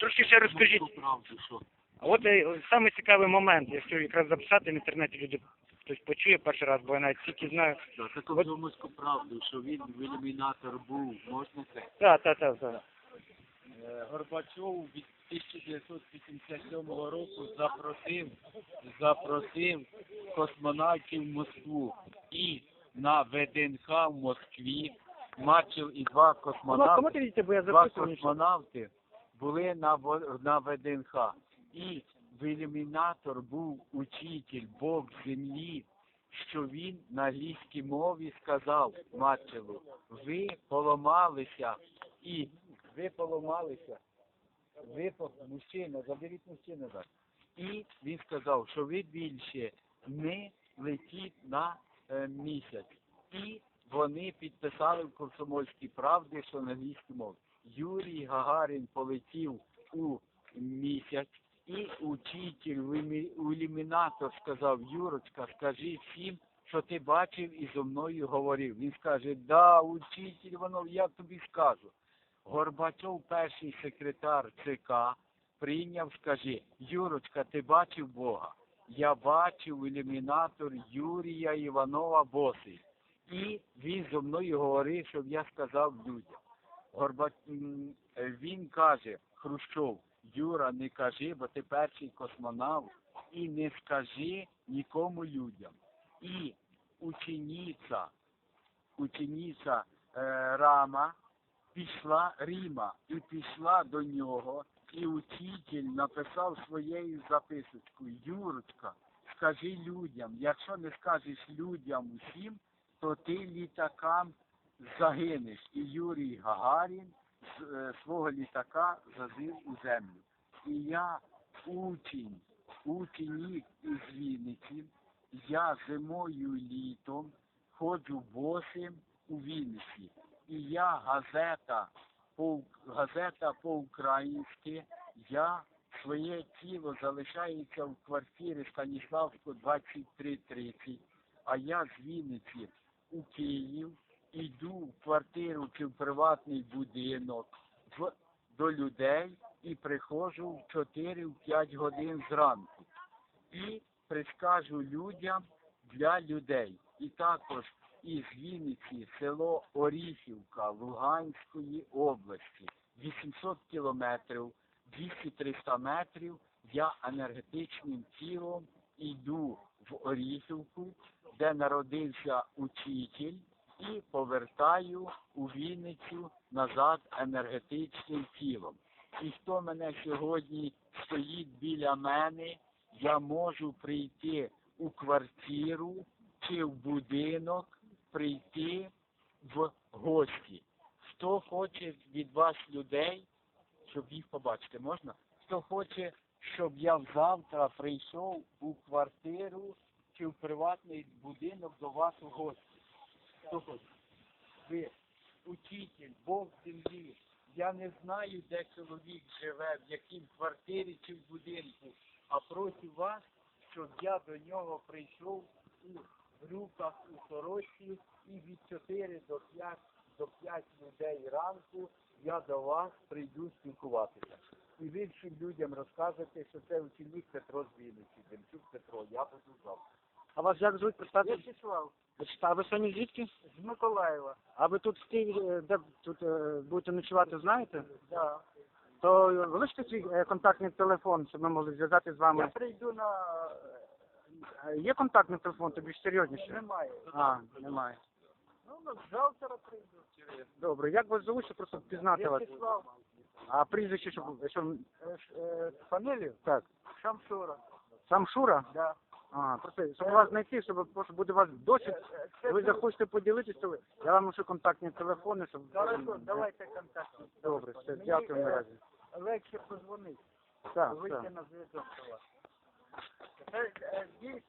трошки ще розкажіть. А от е, саме цікавий момент, якщо якраз записати в інтернеті люди хтось почує перший раз, бо я навіть тільки знаю. Да, таку морську правду, що він в ілюмінатор був, можна це? Так, так, так, так. Е, Горбачов від 1987 року запросив, запросив космонавтів в Москву і на ВДНХ в Москві бачив і два Ну, космонавти. кому ти бо я Два космонавти були на, на ВДНХ. І в ілюмінатор був учитель, Бог землі, що він на англійській мові сказав Матчелу, ви поламалися і ви поламалися. Ви мужчина, заберіть мужчину так. І він сказав, що ви більше не летіть на е, місяць. І вони підписали в Комсомольській правді, що на англійській мові. Юрій Гагарін полетів у місяць, і учитель у ілюмінатор сказав, Юрочка, скажи всім, що ти бачив і зо мною говорив. Він скаже, да, учитель, воно я тобі скажу. Горбачов, перший секретар ЦК, прийняв, скажи, Юрочка, ти бачив Бога? Я бачив ілюмінатор Юрія Іванова Босий. І він зо мною говорив, щоб я сказав людям. Горба... м, е, Він каже, Хрущов, Юра, не кажи, бо ти перший космонавт, і не скажи нікому людям. І учениця, учениця е, Рама пішла Ріма і пішла до нього, і учитель написав своєю записочкою, Юрочка, скажи людям, якщо не скажеш людям усім, то ти літакам загинеш. І Юрій Гагарін з е, свого літака зазив у землю. І я учень, ученик із Вінниці, я зимою літом ходжу босим у Вінниці. І я газета по газета по-українськи, я своє тіло залишається в квартирі Станіславського 2330, а я з Вінниці у Київ, іду в квартиру чи в приватний будинок в, до людей і приходжу в 4-5 годин зранку. І прискажу людям для людей. І також із Вінниці село Оріхівка Луганської області. 800 кілометрів, 200-300 метрів я енергетичним тілом йду в Оріхівку, де народився учитель, і повертаю у Вінницю назад енергетичним тілом. І хто мене сьогодні стоїть біля мене, я можу прийти у квартиру чи в будинок, прийти в гості. Хто хоче від вас людей, щоб їх побачити, можна? Хто хоче, щоб я завтра прийшов у квартиру чи в приватний будинок до вас у гості? Хто хоче? Ви, учитель, Бог землі. Я не знаю, де чоловік живе, в якій квартирі чи в будинку, а прошу вас, щоб я до нього прийшов у брюках, у сорочці і від 4 до 5, до 5 людей ранку я до вас прийду спілкуватися. І ви всім людям розкажете, що це ученик Петро з Вінниці, Демчук Петро, я буду завтра. А вас як звуть представте? Вячеслав, А ви самі звідки? з Миколаєва. А ви тут в Києві, е, де тут е, будете ночувати, знаєте? Да. То е, свій е, контактний телефон, щоб ми могли зв'язати з Я вами. прийду на... Е, Є контактний телефон, тобі ж серйозніше? Немає. А, немає. Ну, ну, завтра прийду. Добре, як вас звуть, щоб просто впізнати вас? Вячеслав. А прізвище, щоб, щоб Е, ш- е, Фамілію? так. Шамшура. Сам Шура? Да. А, просто щоб вас знайти, щоб просто буде вас досвід, ви захочете поділитися, ви- я вам лишу контактні телефони, щоб... Хорошо, давайте контакт. Добре, все, дякую е, наразі. Легше позвонити. Так, Вийти на зв'язок до вас. Це е, дійсно